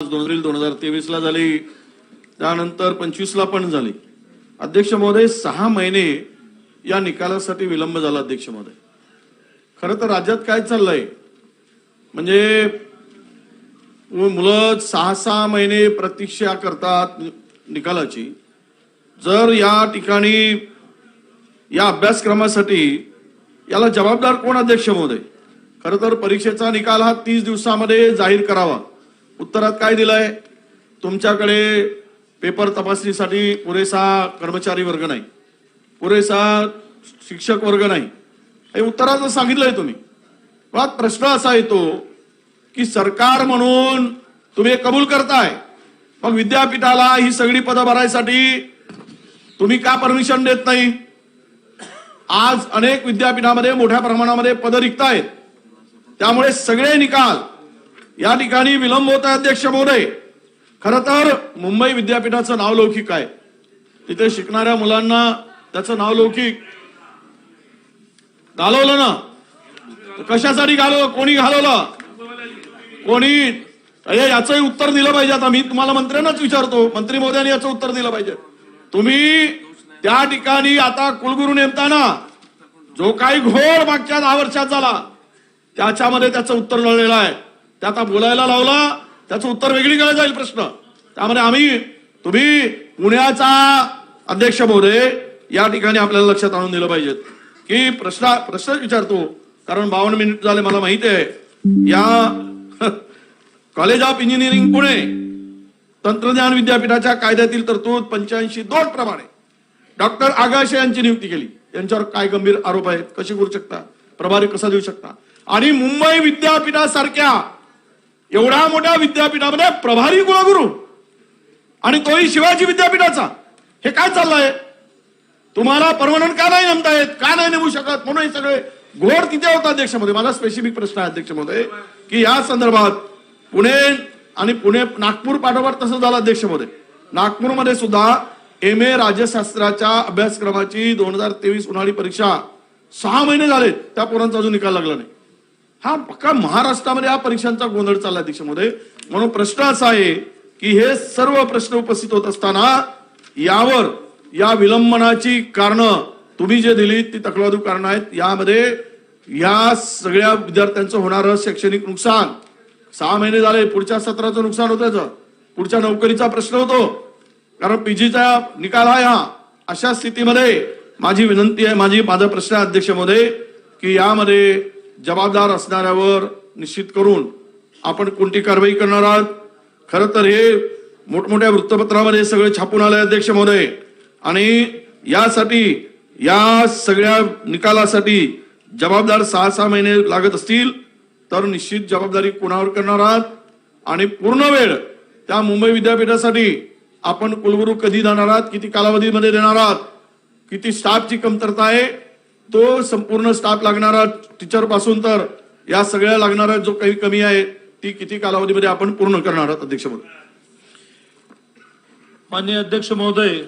दोन एप्रिल दोन हजार तेवीस ला झाली. त्यानंतर पंचवीस ला पण झाली. अध्यक्ष महोदय सहा महिने या निकालासाठी विलंब झाला अध्यक्ष महोदय. खरं तर राज्यात काय चाललंय? म्हणजे मुलं सहा सहा महिने प्रतीक्षा करतात निकालाची. जर या ठिकाणी या अभ्यासक्रमासाठी याला जबाबदार कोण अध्यक्ष महोदय? खर तर परीक्षेचा निकाल हा तीस दिवसामध्ये जाहीर करावा. उत्तरात काय दिलंय? तुमच्याकडे पेपर तपासणीसाठी पुरेसा कर्मचारी वर्ग नाही. पुरेसा शिक्षक वर्ग नाही. हे उत्तराचं सांगितलंय तुम्ही. मुळात प्रश्न असा येतो की सरकार म्हणून तुम्ही कबूल करताय. मग विद्यापीठाला ही सगळी पदं भरायसाठी तुम्ही का परमिशन देत नाही? आज अनेक विद्यापीठामध्ये मोठ्या प्रमाणामध्ये पदं रिक्त आहेत. त्यामुळे सगळे निकाल या ठिकाणी विलंब होत आहे अध्यक्ष महोदय. खर तर मुंबई विद्यापीठाचं नाव लौकिक आहे. तिथे शिकणाऱ्या मुलांना त्याचं नाव लौकिक. घालवलं ना? कशासाठी घालव कोणी घालवलं? कोणी? अरे याचंही उत्तर दिलं पाहिजे. आता मी तुम्हाला मंत्र्यांनाच विचारतो. मंत्री महोदयांनी याचं उत्तर दिलं पाहिजे. तुम्ही त्या ठिकाणी आता कुलगुरू नेमताना जो काही घोर मागच्या दहा वर्षात झाला त्याच्यामध्ये त्याचं उत्तर मिळलेलं आहे. त्या आता बोलायला लावला त्याचं उत्तर वेगळीकडे जाईल प्रश्न. त्यामध्ये आम्ही तुम्ही पुण्याचा अध्यक्ष महोदय या ठिकाणी आपल्याला लक्षात आणून दिलं पाहिजे. की प्रश्न प्रश्न विचारतो. कारण बावन्न मिनिट झाले मला माहिती आहे. या कॉलेज ऑफ इंजिनिअरिंग पुणे तंत्रज्ञान विद्यापीठाच्या कायद्यातील तरतूद पंच्याऐंशी दोन प्रमाणे. डॉक्टर आगाशे यांची नियुक्ती केली. यांच्यावर काय गंभीर आरोप आहेत? कसे करू शकता? प्रभारी कसा देऊ शकता? आणि मुंबई विद्यापीठासारख्या एवढ्या मोठ्या विद्यापीठामध्ये प्रभारी कुलगुरू आणि तोही शिवाजी विद्यापीठाचा. हे काय चाललंय? तुम्हाला परमनंट का नाही नेमता येत? का नाही नेमू शकत? म्हणून हे सगळे घोड तिथे होता अध्यक्षमध्ये. माझा स्पेसिफिक प्रश्न आहे अध्यक्षमध्ये की या संदर्भात पुणे आणि पुणे नागपूर पाठोपाठ तसं झालं अध्यक्षमध्ये. नागपूरमध्ये सुद्धा एम ए राज्यशास्त्राच्या अभ्यासक्रमाची दोन हजार तेवीस उन्हाळी परीक्षा सहा महिने झाले. त्या पोरांचा अजून निकाल लागला नाही. हा पक्का महाराष्ट्रामध्ये हा परीक्षांचा गोंधळ चालला देशामध्ये म्हणून प्रश्न असा आहे की हे सर्व प्रश्न उपस्थित होत असताना यावर या विलंबनाची कारण तुम्ही जे दिली ती तकलादू कारण आहेत. यामध्ये या सगळ्या विद्यार्थ्यांचं होणारं शैक्षणिक नुकसान. सहा महिने झाले पुढच्या सत्राचं नुकसान होतं पुढच्या नोकरीचा प्रश्न होतो. कारण पीजीचा निकाल आहे हा अशा स्थितीमध्ये माझी विनंती आहे माझी माझा प्रश्न आहे अध्यक्षमध्ये की यामध्ये जबाबदार असणाऱ्यावर निश्चित करून आपण कोणती कारवाई करणार आहात? खरं तर हे मोठमोठ्या वृत्तपत्रामध्ये सगळे छापून आले अध्यक्ष महोदय. आणि यासाठी या सगळ्या निकालासाठी जबाबदार सहा सहा महिने लागत असतील तर निश्चित जबाबदारी कोणावर करणार आहात? आणि पूर्ण वेळ त्या मुंबई विद्यापीठासाठी आपण कुलगुरू कधी जाणार आहात? किती कालावधीमध्ये देणार आहात? किती स्टाफची कमतरता आहे? तो संपूर्ण स्टाफ लागणारा टीचरपासून तर या सगळ्या लागणारा जो काही कमी आहे ती किती कालावधीमध्ये आपण पूर्ण करणार आहोत अध्यक्ष महोदय माननीय अध्यक्ष महोदय